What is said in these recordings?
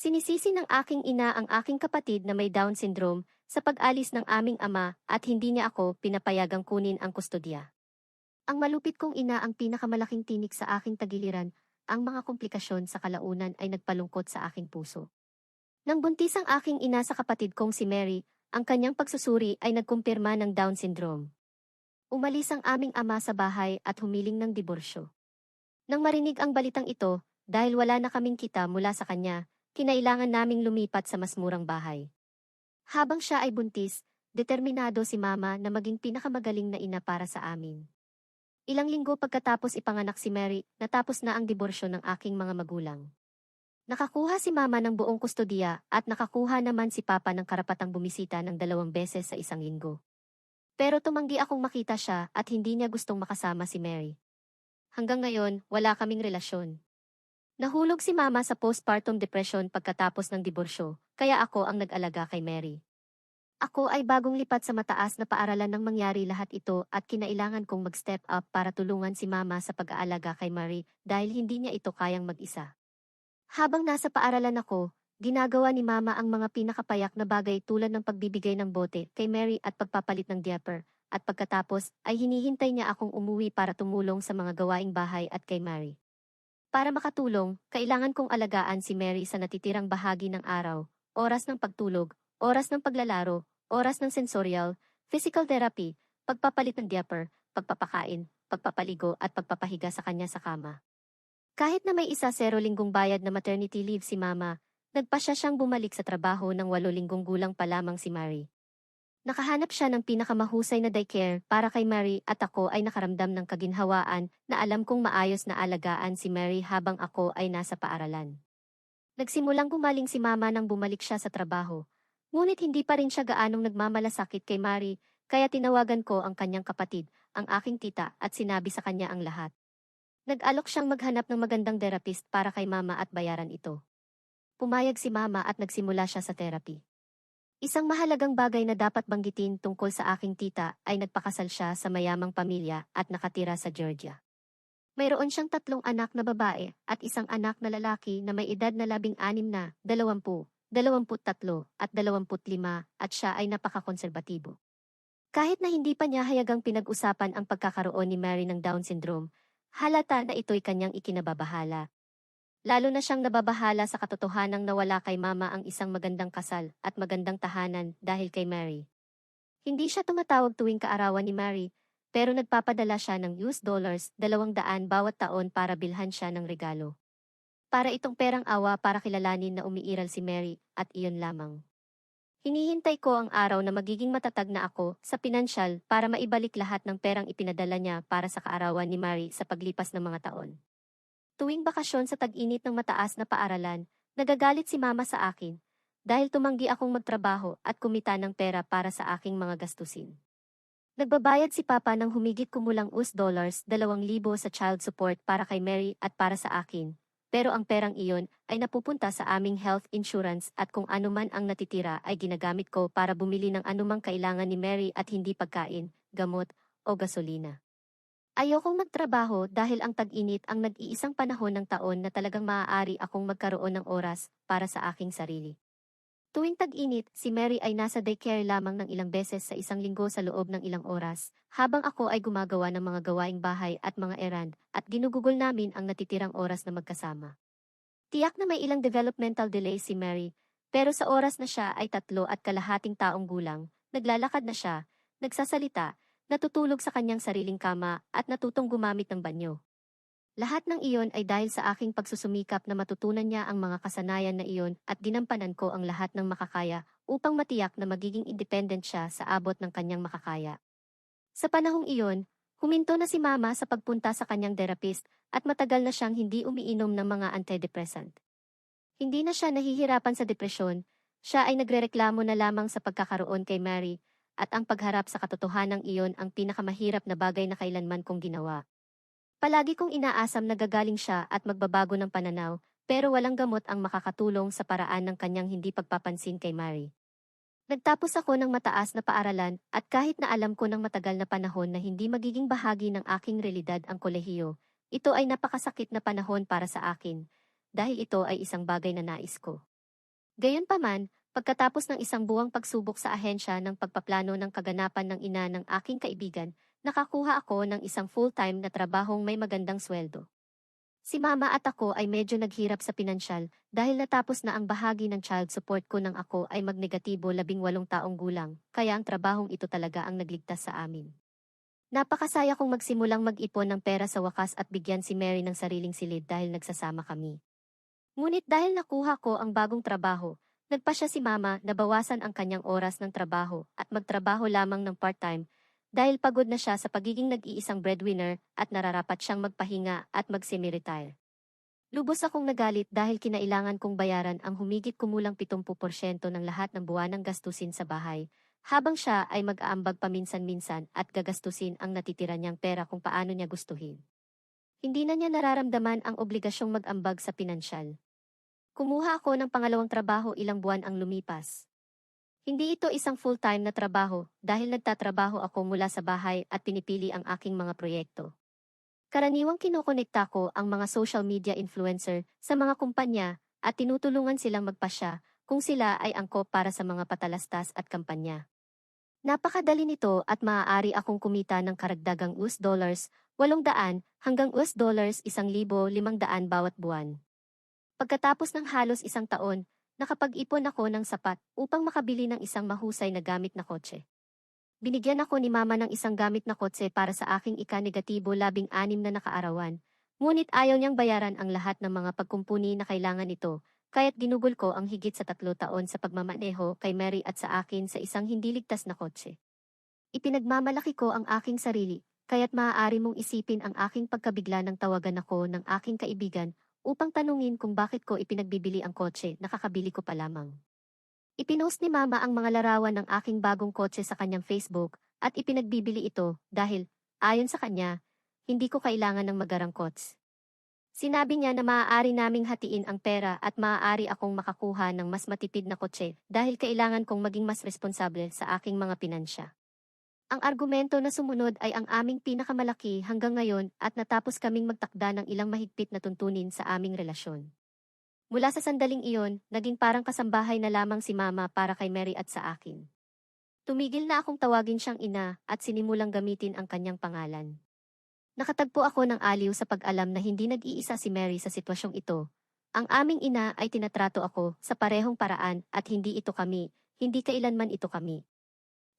Sinisisi ng aking ina ang aking kapatid na may Down syndrome sa pag-alis ng aming ama at hindi niya ako pinapayagang kunin ang kustodya. Ang malupit kong ina ang pinakamalaking tinik sa aking tagiliran, ang mga komplikasyon sa kalaunan ay nagpalungkot sa aking puso. Nang buntis ang aking ina sa kapatid kong si Mary, ang kanyang pagsusuri ay nagkumpirma ng Down syndrome. Umalis ang aming ama sa bahay at humiling ng diborsyo. Nang marinig ang balitang ito, dahil wala na kaming kita mula sa kanya, kinailangan naming lumipat sa mas murang bahay. Habang siya ay buntis, determinado si mama na maging pinakamagaling na ina para sa amin. Ilang linggo pagkatapos ipanganak si Mary, natapos na ang diborsyo ng aking mga magulang. Nakakuha si mama ng buong kustodiya at nakakuha naman si papa ng karapatang bumisita ng dalawang beses sa isang linggo. Pero tumanggi akong makita siya at hindi niya gustong makasama si Mary. Hanggang ngayon, wala kaming relasyon. Nahulog si mama sa postpartum depression pagkatapos ng diborsyo, kaya ako ang nag-alaga kay Mary. Ako ay bagong lipat sa mataas na paaralan nang mangyari lahat ito at kinailangan kong mag-step up para tulungan si mama sa pag-aalaga kay Mary dahil hindi niya ito kayang mag-isa. Habang nasa paaralan ako, ginagawa ni mama ang mga pinakapayak na bagay tulad ng pagbibigay ng bote kay Mary at pagpapalit ng diaper, at pagkatapos ay hinihintay niya akong umuwi para tumulong sa mga gawaing bahay at kay Mary. Para makatulong, kailangan kong alagaan si Mary sa natitirang bahagi ng araw, oras ng pagtulog, oras ng paglalaro, oras ng sensorial, physical therapy, pagpapalit ng diaper, pagpapakain, pagpapaligo at pagpapahiga sa kanya sa kama. Kahit na may isa zero linggong bayad na maternity leave si mama, nagpasya siyang bumalik sa trabaho ng walo linggong gulang pa lamang si Mary. Nakahanap siya ng pinakamahusay na daycare para kay Mary at ako ay nakaramdam ng kaginhawaan na alam kong maayos na alagaan si Mary habang ako ay nasa paaralan. Nagsimulang gumaling si mama nang bumalik siya sa trabaho. Ngunit hindi pa rin siya gaanong nagmamalasakit kay Mary, kaya tinawagan ko ang kanyang kapatid, ang aking tita, at sinabi sa kanya ang lahat. Nag-alok siyang maghanap ng magandang therapist para kay mama at bayaran ito. Pumayag si mama at nagsimula siya sa therapy. Isang mahalagang bagay na dapat banggitin tungkol sa aking tita ay nagpakasal siya sa mayamang pamilya at nakatira sa Georgia. Mayroon siyang tatlong anak na babae at isang anak na lalaki na may edad na labing anim na, dalawampu, dalawamput tatlo, at dalawamput lima, at siya ay napakakonserbatibo. Kahit na hindi pa niya hayagang pinag-usapan ang pagkakaroon ni Mary ng Down syndrome, halata na ito'y kanyang ikinababahala Lalo na siyang nababahala sa katotohanang nawala kay mama ang isang magandang kasal at magandang tahanan dahil kay Mary. Hindi siya tumatawag tuwing kaarawan ni Mary, pero nagpapadala siya ng US dollars dalawang daan bawat taon para bilhan siya ng regalo. Para itong perang awa para kilalanin na umiiral si Mary at iyon lamang. Hinihintay ko ang araw na magiging matatag na ako sa pinansyal para maibalik lahat ng perang ipinadala niya para sa kaarawan ni Mary sa paglipas ng mga taon. Tuwing bakasyon sa tag-init ng mataas na paaralan, nagagalit si mama sa akin dahil tumanggi akong magtrabaho at kumita ng pera para sa aking mga gastusin. Nagbabayad si Papa ng humigit kumulang US dollars 2,000 sa child support para kay Mary at para sa akin, pero ang perang iyon ay napupunta sa aming health insurance at kung anuman ang natitira ay ginagamit ko para bumili ng anumang kailangan ni Mary at hindi pagkain, gamot, o gasolina. Ayokong magtrabaho dahil ang tag-init ang nag-iisang panahon ng taon na talagang maaari akong magkaroon ng oras para sa aking sarili. Tuwing tag-init, si Mary ay nasa daycare lamang ng ilang beses sa isang linggo sa loob ng ilang oras, habang ako ay gumagawa ng mga gawaing bahay at mga errand, at ginugugol namin ang natitirang oras na magkasama. Tiyak na may ilang developmental delay si Mary, pero sa oras na siya ay tatlo at kalahating taong gulang, naglalakad na siya, nagsasalita, natutulog sa kanyang sariling kama at natutong gumamit ng banyo. Lahat ng iyon ay dahil sa aking pagsusumikap na matutunan niya ang mga kasanayan na iyon at ginampanan ko ang lahat ng makakaya upang matiyak na magiging independent siya sa abot ng kanyang makakaya. Sa panahong iyon, huminto na si mama sa pagpunta sa kanyang therapist at matagal na siyang hindi umiinom ng mga antidepressant. Hindi na siya nahihirapan sa depresyon, siya ay nagrereklamo na lamang sa pagkakaroon kay Mary at ang pagharap sa katotohanang iyon ang pinakamahirap na bagay na kailanman kong ginawa. Palagi kong inaasam na gagaling siya at magbabago ng pananaw, pero walang gamot ang makakatulong sa paraan ng kanyang hindi pagpapansin kay Mary. Nagtapos ako ng mataas na paaralan at kahit na alam ko ng matagal na panahon na hindi magiging bahagi ng aking realidad ang kolehiyo, ito ay napakasakit na panahon para sa akin, dahil ito ay isang bagay na nais ko. Gayunpaman, pagkatapos ng isang buwang pagsubok sa ahensya ng pagpaplano ng kaganapan ng ina ng aking kaibigan, nakakuha ako ng isang full-time na trabahong may magandang sweldo. Si mama at ako ay medyo naghirap sa pinansyal dahil natapos na ang bahagi ng child support ko nang ako ay magnegatibo labing walong taong gulang, kaya ang trabahong ito talaga ang nagligtas sa amin. Napakasaya kong magsimulang mag-ipon ng pera sa wakas at bigyan si Mary ng sariling silid dahil nagsasama kami. Ngunit dahil nakuha ko ang bagong trabaho, nagpa siya si mama na bawasan ang kanyang oras ng trabaho at magtrabaho lamang ng part-time dahil pagod na siya sa pagiging nag-iisang breadwinner at nararapat siyang magpahinga at mag-semi-retire. Lubos akong nagalit dahil kinailangan kong bayaran ang humigit kumulang 70% ng lahat ng buwanang gastusin sa bahay, habang siya ay mag-aambag paminsan-minsan at gagastusin ang natitira niyang pera kung paano niya gustuhin. Hindi na niya nararamdaman ang obligasyong mag-ambag sa pinansyal. Kumuha ako ng pangalawang trabaho ilang buwan ang lumipas. Hindi ito isang full-time na trabaho dahil nagtatrabaho ako mula sa bahay at pinipili ang aking mga proyekto. Karaniwang kinokonekta ko ang mga social media influencer sa mga kumpanya at tinutulungan silang magpasya kung sila ay angkop para sa mga patalastas at kampanya. Napakadali nito at maaari akong kumita ng karagdagang US dollars 800 hanggang US dollars 1,500 bawat buwan. Pagkatapos ng halos isang taon, nakapag-ipon ako ng sapat upang makabili ng isang mahusay na gamit na kotse. Binigyan ako ni mama ng isang gamit na kotse para sa aking ika-negatibo labing anim na nakaarawan, ngunit ayaw niyang bayaran ang lahat ng mga pagkumpuni na kailangan ito, kaya't ginugol ko ang higit sa tatlo taon sa pagmamaneho kay Mary at sa akin sa isang hindi ligtas na kotse. Ipinagmamalaki ko ang aking sarili, kaya't maaari mong isipin ang aking pagkabigla ng tawagan ako ng aking kaibigan upang tanungin kung bakit ko ipinagbibili ang kotse, nakakabili ko pa lamang. Ipinost ni Mama ang mga larawan ng aking bagong kotse sa kanyang Facebook at ipinagbibili ito dahil, ayon sa kanya, hindi ko kailangan ng magarang kots. Sinabi niya na maaari naming hatiin ang pera at maaari akong makakuha ng mas matipid na kotse dahil kailangan kong maging mas responsable sa aking mga pinansya. Ang argumento na sumunod ay ang aming pinakamalaki hanggang ngayon at natapos kaming magtakda ng ilang mahigpit na tuntunin sa aming relasyon. Mula sa sandaling iyon, naging parang kasambahay na lamang si Mama para kay Mary at sa akin. Tumigil na akong tawagin siyang ina at sinimulang gamitin ang kanyang pangalan. Nakatagpo ako ng aliw sa pag-alam na hindi nag-iisa si Mary sa sitwasyong ito. Ang aming ina ay tinatrato ako sa parehong paraan at hindi ito kami, hindi kailanman ito kami.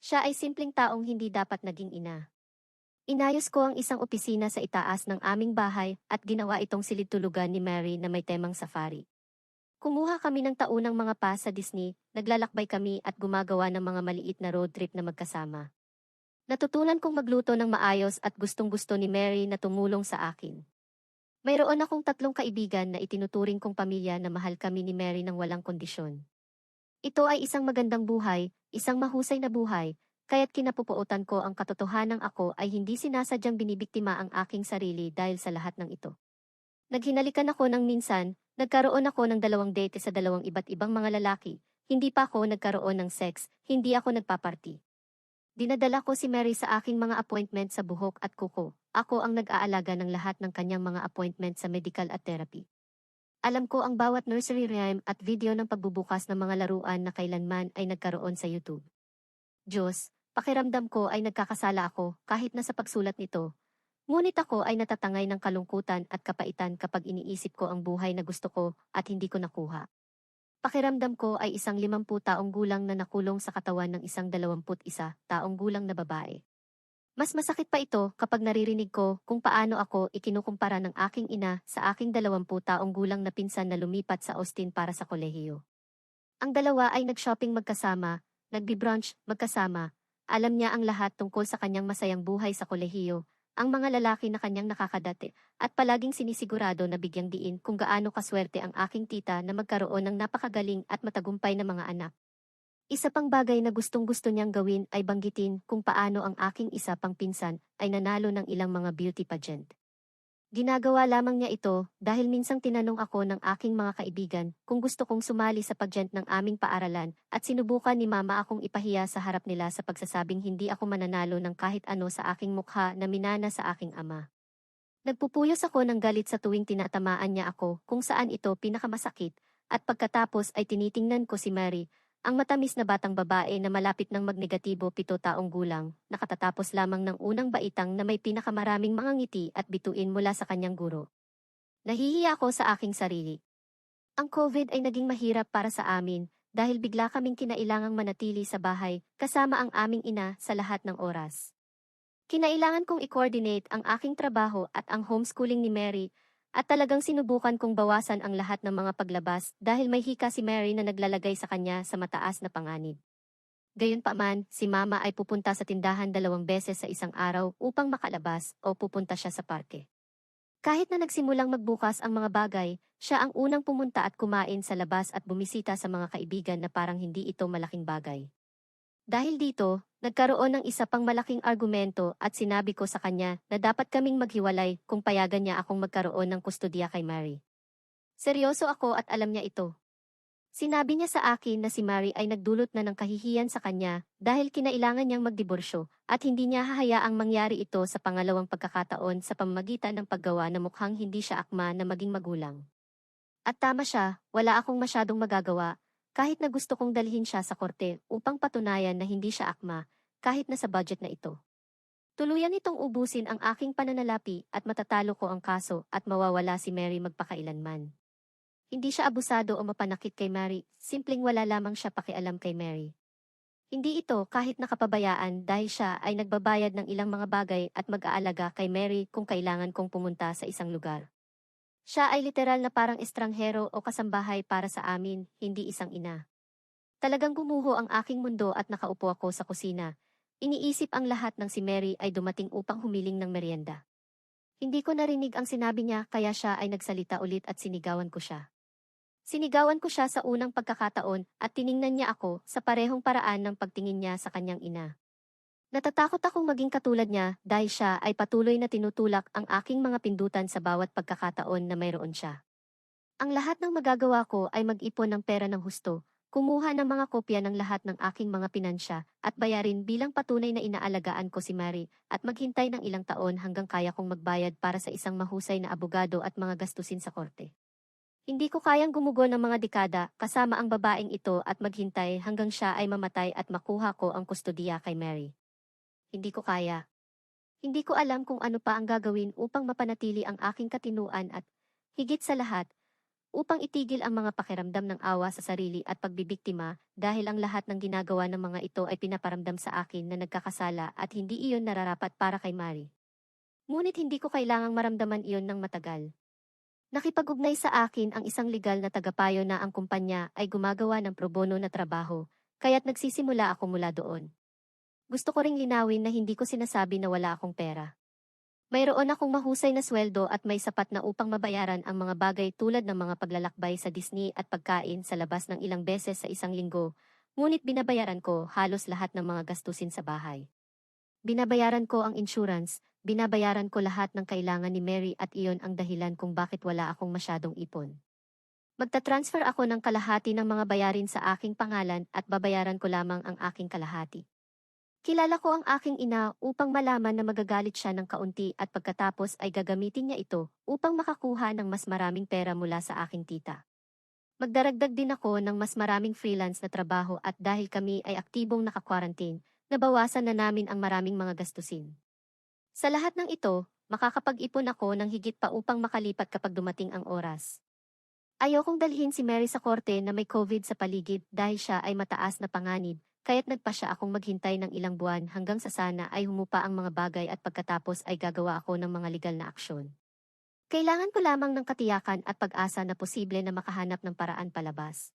Siya ay simpleng taong hindi dapat naging ina. Inayos ko ang isang opisina sa itaas ng aming bahay at ginawa itong silid tulugan ni Mary na may temang safari. Kumuha kami ng taunang mga pass sa Disney, naglalakbay kami at gumagawa ng mga maliit na road trip na magkasama. Natutunan kong magluto ng maayos at gustong-gusto ni Mary na tumulong sa akin. Mayroon akong tatlong kaibigan na itinuturing kong pamilya na mahal kami ni Mary ng walang kondisyon. Ito ay isang magandang buhay, isang mahusay na buhay, kaya't kinapupuotan ko ang katotohanang ako ay hindi sinasadyang binibiktima ang aking sarili dahil sa lahat ng ito. Naghinalikan ako ng minsan, Nagkaroon ako ng dalawang date sa dalawang iba't ibang mga lalaki. Hindi pa ako nagkaroon ng sex, hindi ako nagpaparty. Dinadala ko si Mary sa aking mga appointment sa buhok at kuko. Ako ang nag-aalaga ng lahat ng kanyang mga appointment sa medical at therapy. Alam ko ang bawat nursery rhyme at video ng pagbubukas ng mga laruan na kailanman ay nagkaroon sa YouTube. Diyos, pakiramdam ko ay nagkakasala ako kahit na sa pagsulat nito, Ngunit ako ay natatangay ng kalungkutan at kapaitan kapag iniisip ko ang buhay na gusto ko at hindi ko nakuha. Pakiramdam ko ay isang limampu taong gulang na nakulong sa katawan ng isang dalawamput isa taong gulang na babae. Mas masakit pa ito kapag naririnig ko kung paano ako ikinukumpara ng aking ina sa aking dalawampu taong gulang na pinsan na lumipat sa Austin para sa kolehiyo. Ang dalawa ay nag-shopping magkasama, nagbi-brunch magkasama, alam niya ang lahat tungkol sa kanyang masayang buhay sa kolehiyo, ang mga lalaki na kanyang nakakadate, at palaging sinisigurado na bigyang diin kung gaano kaswerte ang aking tita na magkaroon ng napakagaling at matagumpay na mga anak. Isa pang bagay na gustong gusto niyang gawin ay banggitin kung paano ang aking isa pang pinsan ay nanalo ng ilang mga beauty pageant. Ginagawa lamang niya ito dahil minsang tinanong ako ng aking mga kaibigan kung gusto kong sumali sa pageant ng aming paaralan at sinubukan ni mama akong ipahiya sa harap nila sa pagsasabing hindi ako mananalo ng kahit ano sa aking mukha na minana sa aking ama. Nagpupuyos ako ng galit sa tuwing tinatamaan niya ako kung saan ito pinakamasakit at pagkatapos ay tinitingnan ko si Mary, ang matamis na batang babae na malapit ng magnegatibo pito taong gulang, nakatatapos lamang ng unang baitang na may pinakamaraming mga ngiti at bituin mula sa kanyang guro. Nahihiya ako sa aking sarili. Ang COVID ay naging mahirap para sa amin dahil bigla kaming kinailangang manatili sa bahay kasama ang aming ina sa lahat ng oras. Kinailangan kong i-coordinate ang aking trabaho at ang homeschooling ni Mary at talagang sinubukan kong bawasan ang lahat ng mga paglabas dahil may hika si Mary na naglalagay sa kanya sa mataas na panganib. Gayunpaman, si Mama ay pupunta sa tindahan dalawang beses sa isang araw upang makalabas o pupunta siya sa parke. Kahit na nagsimulang magbukas ang mga bagay, siya ang unang pumunta at kumain sa labas at bumisita sa mga kaibigan na parang hindi ito malaking bagay. Dahil dito, nagkaroon ng isa pang malaking argumento at sinabi ko sa kanya na dapat kaming maghiwalay kung payagan niya akong magkaroon ng kustodiya kay Mary. Seryoso ako at alam niya ito. Sinabi niya sa akin na si Mary ay nagdulot na ng kahihiyan sa kanya dahil kinailangan niyang magdiborsyo at hindi niya hahayaang mangyari ito sa pangalawang pagkakataon sa pamamagitan ng paggawa na mukhang hindi siya akma na maging magulang. At tama siya, wala akong masyadong magagawa, kahit na gusto kong dalhin siya sa korte upang patunayan na hindi siya akma, kahit na sa budget na ito. Tuluyan itong ubusin ang aking pananalapi at matatalo ko ang kaso at mawawala si Mary magpakailanman. Hindi siya abusado o mapanakit kay Mary, simpleng wala lamang siya pakialam kay Mary. Hindi ito kahit nakapabayaan dahil siya ay nagbabayad ng ilang mga bagay at mag-aalaga kay Mary kung kailangan kong pumunta sa isang lugar. Siya ay literal na parang estranghero o kasambahay para sa amin, hindi isang ina. Talagang gumuho ang aking mundo at nakaupo ako sa kusina. Iniisip ang lahat ng si Mary ay dumating upang humiling ng merienda. Hindi ko narinig ang sinabi niya kaya siya ay nagsalita ulit at sinigawan ko siya. Sinigawan ko siya sa unang pagkakataon at tiningnan niya ako sa parehong paraan ng pagtingin niya sa kanyang ina. Natatakot akong maging katulad niya dahil siya ay patuloy na tinutulak ang aking mga pindutan sa bawat pagkakataon na mayroon siya. Ang lahat ng magagawa ko ay mag-ipon ng pera ng husto, kumuha ng mga kopya ng lahat ng aking mga pinansya at bayarin bilang patunay na inaalagaan ko si Mary at maghintay ng ilang taon hanggang kaya kong magbayad para sa isang mahusay na abogado at mga gastusin sa korte. Hindi ko kayang gumugo ng mga dekada kasama ang babaeng ito at maghintay hanggang siya ay mamatay at makuha ko ang kustodiya kay Mary. Hindi ko kaya. Hindi ko alam kung ano pa ang gagawin upang mapanatili ang aking katinuan at, higit sa lahat, upang itigil ang mga pakiramdam ng awa sa sarili at pagbibiktima dahil ang lahat ng ginagawa ng mga ito ay pinaparamdam sa akin na nagkakasala at hindi iyon nararapat para kay Mary. Ngunit hindi ko kailangang maramdaman iyon ng matagal. Nakipag-ugnay sa akin ang isang legal na tagapayo na ang kumpanya ay gumagawa ng pro bono na trabaho, kaya't nagsisimula ako mula doon. Gusto ko ring linawin na hindi ko sinasabi na wala akong pera. Mayroon akong mahusay na sweldo at may sapat na upang mabayaran ang mga bagay tulad ng mga paglalakbay sa Disney at pagkain sa labas ng ilang beses sa isang linggo, ngunit binabayaran ko halos lahat ng mga gastusin sa bahay. Binabayaran ko ang insurance, binabayaran ko lahat ng kailangan ni Mary at iyon ang dahilan kung bakit wala akong masyadong ipon. Magta-transfer ako ng kalahati ng mga bayarin sa aking pangalan at babayaran ko lamang ang aking kalahati. Kilala ko ang aking ina upang malaman na magagalit siya ng kaunti at pagkatapos ay gagamitin niya ito upang makakuha ng mas maraming pera mula sa aking tita. Magdaragdag din ako ng mas maraming freelance na trabaho at dahil kami ay aktibong naka-quarantine, nabawasan na namin ang maraming mga gastusin. Sa lahat ng ito, makakapag-ipon ako ng higit pa upang makalipat kapag dumating ang oras. Ayokong dalhin si Mary sa korte na may COVID sa paligid dahil siya ay mataas na panganib, kaya't nagpa siya akong maghintay ng ilang buwan hanggang sa sana ay humupa ang mga bagay at pagkatapos ay gagawa ako ng mga legal na aksyon. Kailangan ko lamang ng katiyakan at pag-asa na posible na makahanap ng paraan palabas.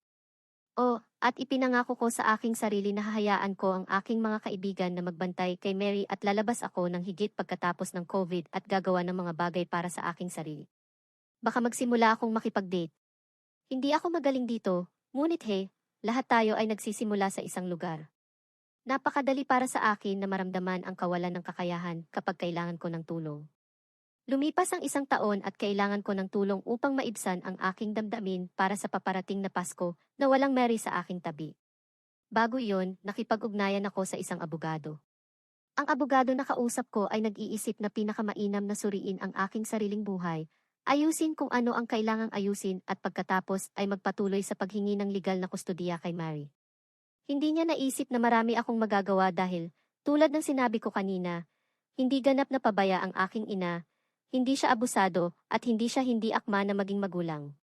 O, at ipinangako ko sa aking sarili na hahayaan ko ang aking mga kaibigan na magbantay kay Mary at lalabas ako ng higit pagkatapos ng COVID at gagawa ng mga bagay para sa aking sarili. Baka magsimula akong makipag-date. Hindi ako magaling dito, ngunit he, lahat tayo ay nagsisimula sa isang lugar. Napakadali para sa akin na maramdaman ang kawalan ng kakayahan kapag kailangan ko ng tulong. Lumipas ang isang taon at kailangan ko ng tulong upang maibsan ang aking damdamin para sa paparating na Pasko na walang Mary sa aking tabi. Bago iyon, nakipag-ugnayan ako sa isang abogado. Ang abogado na kausap ko ay nag-iisip na pinakamainam na suriin ang aking sariling buhay Ayusin kung ano ang kailangang ayusin at pagkatapos ay magpatuloy sa paghingi ng legal na kustodiya kay Mary. Hindi niya naisip na marami akong magagawa dahil, tulad ng sinabi ko kanina, hindi ganap na pabaya ang aking ina, hindi siya abusado, at hindi siya hindi akma na maging magulang.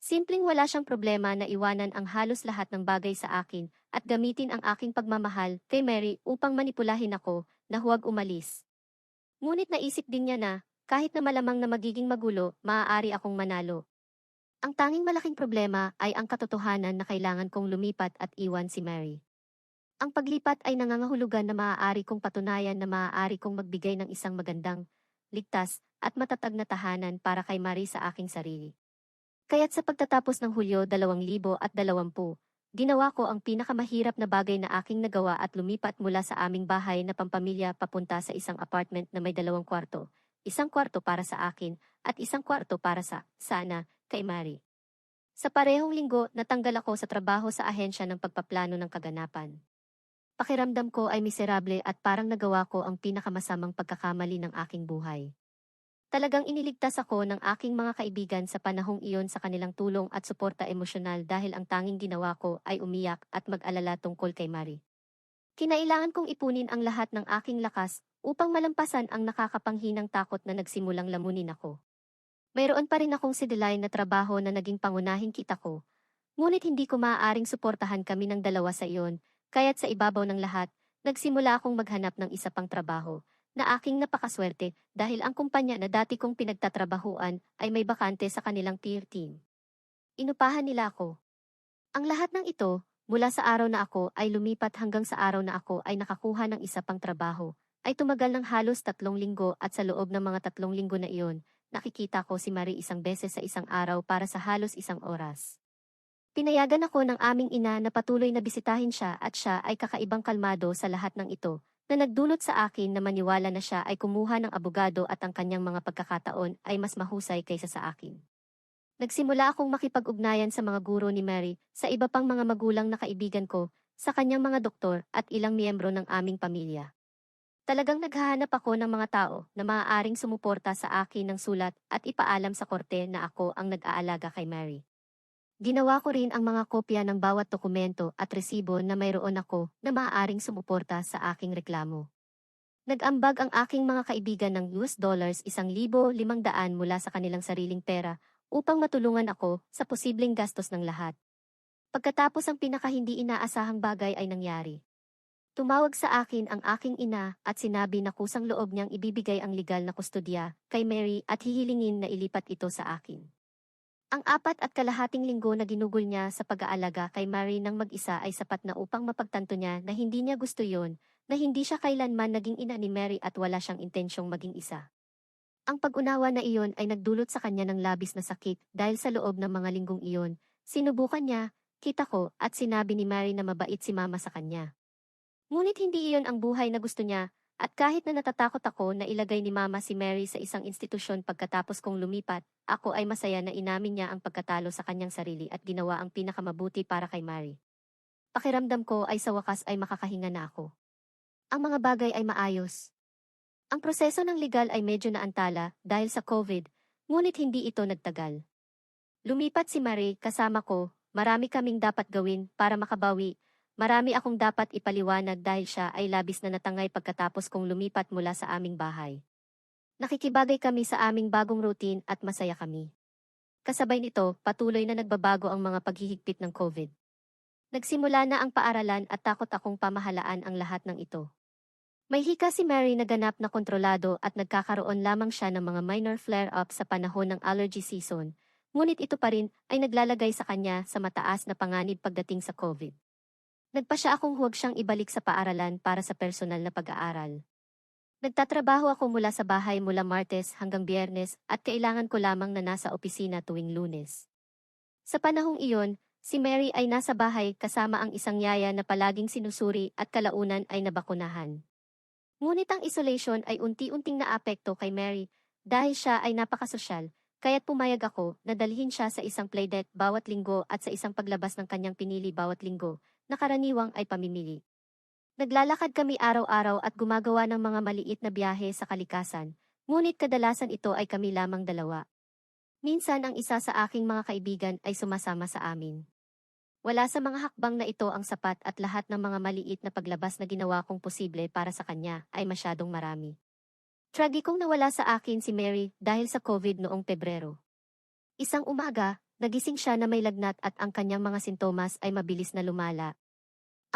Simpleng wala siyang problema na iwanan ang halos lahat ng bagay sa akin at gamitin ang aking pagmamahal kay Mary upang manipulahin ako na huwag umalis. Ngunit naisip din niya na, kahit na malamang na magiging magulo, maaari akong manalo. Ang tanging malaking problema ay ang katotohanan na kailangan kong lumipat at iwan si Mary. Ang paglipat ay nangangahulugan na maaari kong patunayan na maaari kong magbigay ng isang magandang, ligtas, at matatag na tahanan para kay Mary sa aking sarili. Kaya't sa pagtatapos ng Hulyo 2020, ginawa ko ang pinakamahirap na bagay na aking nagawa at lumipat mula sa aming bahay na pampamilya papunta sa isang apartment na may dalawang kwarto, isang kwarto para sa akin, at isang kwarto para sa, sana, kay Mary. Sa parehong linggo, natanggal ako sa trabaho sa ahensya ng pagpaplano ng kaganapan. Pakiramdam ko ay miserable at parang nagawa ko ang pinakamasamang pagkakamali ng aking buhay. Talagang iniligtas ako ng aking mga kaibigan sa panahong iyon sa kanilang tulong at suporta emosyonal dahil ang tanging ginawa ko ay umiyak at mag-alala tungkol kay Mary. Kinailangan kong ipunin ang lahat ng aking lakas upang malampasan ang nakakapanghinang takot na nagsimulang lamunin ako. Mayroon pa rin akong sidelay na trabaho na naging pangunahing kita ko, ngunit hindi ko maaaring suportahan kami ng dalawa sa iyon, kaya't sa ibabaw ng lahat, nagsimula akong maghanap ng isa pang trabaho, na aking napakaswerte dahil ang kumpanya na dati kong pinagtatrabahuan ay may bakante sa kanilang tier team. Inupahan nila ako. Ang lahat ng ito, mula sa araw na ako ay lumipat hanggang sa araw na ako ay nakakuha ng isa pang trabaho, ay tumagal ng halos tatlong linggo at sa loob ng mga tatlong linggo na iyon, nakikita ko si Marie isang beses sa isang araw para sa halos isang oras. Pinayagan ako ng aming ina na patuloy na bisitahin siya at siya ay kakaibang kalmado sa lahat ng ito, na nagdulot sa akin na maniwala na siya ay kumuha ng abogado at ang kanyang mga pagkakataon ay mas mahusay kaysa sa akin. Nagsimula akong makipag-ugnayan sa mga guro ni Mary, sa iba pang mga magulang na kaibigan ko, sa kanyang mga doktor at ilang miyembro ng aming pamilya. Talagang naghahanap ako ng mga tao na maaaring sumuporta sa akin ng sulat at ipaalam sa korte na ako ang nag-aalaga kay Mary. Ginawa ko rin ang mga kopya ng bawat dokumento at resibo na mayroon ako na maaaring sumuporta sa aking reklamo. Nag-ambag ang aking mga kaibigan ng US dollars isang libo limang daan mula sa kanilang sariling pera upang matulungan ako sa posibleng gastos ng lahat. Pagkatapos ang pinaka hindi inaasahang bagay ay nangyari. Tumawag sa akin ang aking ina at sinabi na kusang loob niyang ibibigay ang legal na kustodya kay Mary at hihilingin na ilipat ito sa akin. Ang apat at kalahating linggo na ginugol niya sa pag-aalaga kay Mary ng mag-isa ay sapat na upang mapagtanto niya na hindi niya gusto yon, na hindi siya kailanman naging ina ni Mary at wala siyang intensyong maging isa. Ang pag-unawa na iyon ay nagdulot sa kanya ng labis na sakit dahil sa loob ng mga linggong iyon, sinubukan niya, kita ko, at sinabi ni Mary na mabait si mama sa kanya. Ngunit hindi iyon ang buhay na gusto niya, at kahit na natatakot ako na ilagay ni Mama si Mary sa isang institusyon pagkatapos kong lumipat, ako ay masaya na inamin niya ang pagkatalo sa kanyang sarili at ginawa ang pinakamabuti para kay Mary. Pakiramdam ko ay sa wakas ay makakahinga na ako. Ang mga bagay ay maayos. Ang proseso ng legal ay medyo naantala dahil sa COVID, ngunit hindi ito nagtagal. Lumipat si Mary kasama ko, marami kaming dapat gawin para makabawi Marami akong dapat ipaliwanag dahil siya ay labis na natangay pagkatapos kong lumipat mula sa aming bahay. Nakikibagay kami sa aming bagong routine at masaya kami. Kasabay nito, patuloy na nagbabago ang mga paghihigpit ng COVID. Nagsimula na ang paaralan at takot akong pamahalaan ang lahat ng ito. May hika si Mary na ganap na kontrolado at nagkakaroon lamang siya ng mga minor flare-up sa panahon ng allergy season, ngunit ito pa rin ay naglalagay sa kanya sa mataas na panganib pagdating sa COVID. Nagpa siya akong huwag siyang ibalik sa paaralan para sa personal na pag-aaral. Nagtatrabaho ako mula sa bahay mula Martes hanggang Biyernes at kailangan ko lamang na nasa opisina tuwing Lunes. Sa panahong iyon, si Mary ay nasa bahay kasama ang isang yaya na palaging sinusuri at kalaunan ay nabakunahan. Ngunit ang isolation ay unti-unting naapekto kay Mary dahil siya ay napakasosyal, kaya't pumayag ako na dalhin siya sa isang playdate bawat linggo at sa isang paglabas ng kanyang pinili bawat linggo, na karaniwang ay pamimili. Naglalakad kami araw-araw at gumagawa ng mga maliit na biyahe sa kalikasan, ngunit kadalasan ito ay kami lamang dalawa. Minsan ang isa sa aking mga kaibigan ay sumasama sa amin. Wala sa mga hakbang na ito ang sapat at lahat ng mga maliit na paglabas na ginawa kong posible para sa kanya ay masyadong marami. Tragikong nawala sa akin si Mary dahil sa COVID noong Pebrero. Isang umaga, nagising siya na may lagnat at ang kanyang mga sintomas ay mabilis na lumala.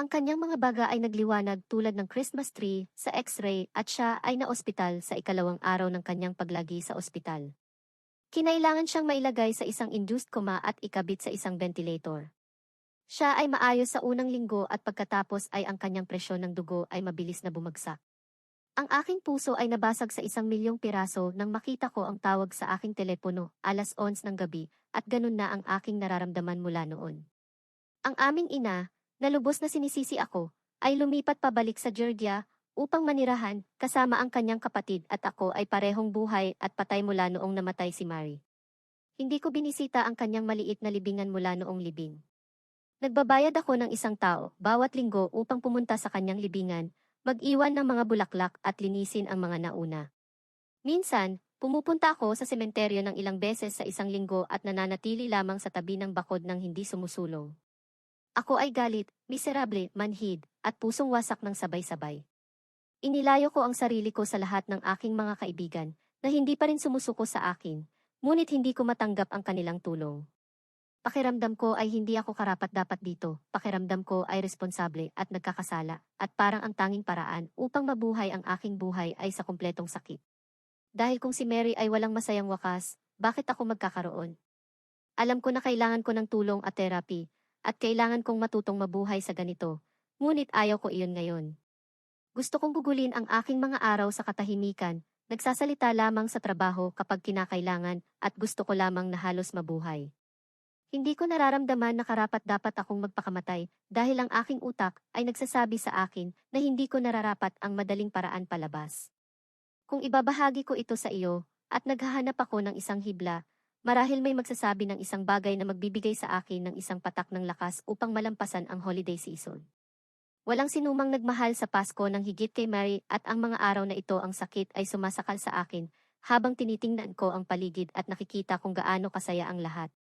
Ang kanyang mga baga ay nagliwanag tulad ng Christmas tree sa x-ray at siya ay naospital sa ikalawang araw ng kanyang paglagi sa ospital. Kinailangan siyang mailagay sa isang induced coma at ikabit sa isang ventilator. Siya ay maayos sa unang linggo at pagkatapos ay ang kanyang presyon ng dugo ay mabilis na bumagsak. Ang aking puso ay nabasag sa isang milyong piraso nang makita ko ang tawag sa aking telepono alas 11 ng gabi at ganun na ang aking nararamdaman mula noon. Ang aming ina, na lubos na sinisisi ako, ay lumipat pabalik sa Georgia upang manirahan kasama ang kanyang kapatid at ako ay parehong buhay at patay mula noong namatay si Mary. Hindi ko binisita ang kanyang maliit na libingan mula noong libing. Nagbabayad ako ng isang tao bawat linggo upang pumunta sa kanyang libingan, mag-iwan ng mga bulaklak at linisin ang mga nauna. Minsan, pumupunta ako sa sementeryo ng ilang beses sa isang linggo at nananatili lamang sa tabi ng bakod ng hindi sumusulong. Ako ay galit, miserable, manhid, at pusong wasak ng sabay-sabay. Inilayo ko ang sarili ko sa lahat ng aking mga kaibigan na hindi pa rin sumusuko sa akin, ngunit hindi ko matanggap ang kanilang tulong. Pakiramdam ko ay hindi ako karapat-dapat dito, pakiramdam ko ay responsable at nagkakasala, at parang ang tanging paraan upang mabuhay ang aking buhay ay sa kumpletong sakit. Dahil kung si Mary ay walang masayang wakas, bakit ako magkakaroon? Alam ko na kailangan ko ng tulong at therapy, at kailangan kong matutong mabuhay sa ganito, ngunit ayaw ko iyon ngayon. Gusto kong gugulin ang aking mga araw sa katahimikan, nagsasalita lamang sa trabaho kapag kinakailangan at gusto ko lamang na halos mabuhay. Hindi ko nararamdaman na karapat dapat akong magpakamatay dahil ang aking utak ay nagsasabi sa akin na hindi ko nararapat ang madaling paraan palabas. Kung ibabahagi ko ito sa iyo at naghahanap ako ng isang hibla, marahil may magsasabi ng isang bagay na magbibigay sa akin ng isang patak ng lakas upang malampasan ang holiday season. Walang sinumang nagmahal sa Pasko ng higit kay Mary at ang mga araw na ito ang sakit ay sumasakal sa akin habang tinitingnan ko ang paligid at nakikita kung gaano kasaya ang lahat.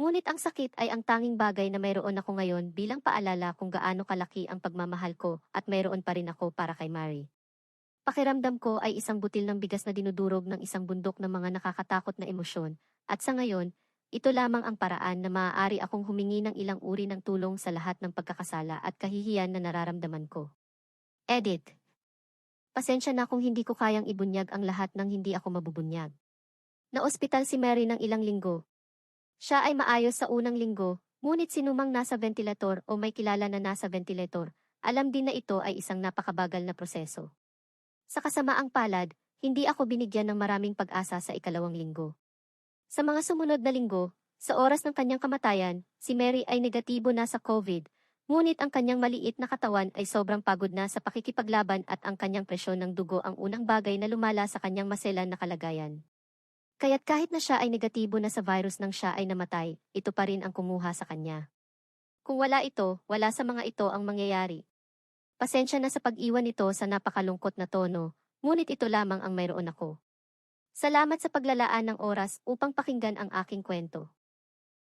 Ngunit ang sakit ay ang tanging bagay na mayroon ako ngayon bilang paalala kung gaano kalaki ang pagmamahal ko at mayroon pa rin ako para kay Mary. Pakiramdam ko ay isang butil ng bigas na dinudurog ng isang bundok ng mga nakakatakot na emosyon, at sa ngayon, ito lamang ang paraan na maaari akong humingi ng ilang uri ng tulong sa lahat ng pagkakasala at kahihiyan na nararamdaman ko. Edit. Pasensya na kung hindi ko kayang ibunyag ang lahat ng hindi ako mabubunyag. Na-ospital si Mary ng ilang linggo, siya ay maayos sa unang linggo, ngunit sinumang nasa ventilator o may kilala na nasa ventilator, alam din na ito ay isang napakabagal na proseso. Sa kasamaang palad, hindi ako binigyan ng maraming pag-asa sa ikalawang linggo. Sa mga sumunod na linggo, sa oras ng kanyang kamatayan, si Mary ay negatibo na sa COVID, ngunit ang kanyang maliit na katawan ay sobrang pagod na sa pakikipaglaban at ang kanyang presyon ng dugo ang unang bagay na lumala sa kanyang maselan na kalagayan. Kaya't kahit na siya ay negatibo na sa virus nang siya ay namatay, ito pa rin ang kumuha sa kanya. Kung wala ito, wala sa mga ito ang mangyayari. Pasensya na sa pag-iwan nito sa napakalungkot na tono, ngunit ito lamang ang mayroon ako. Salamat sa paglalaan ng oras upang pakinggan ang aking kwento.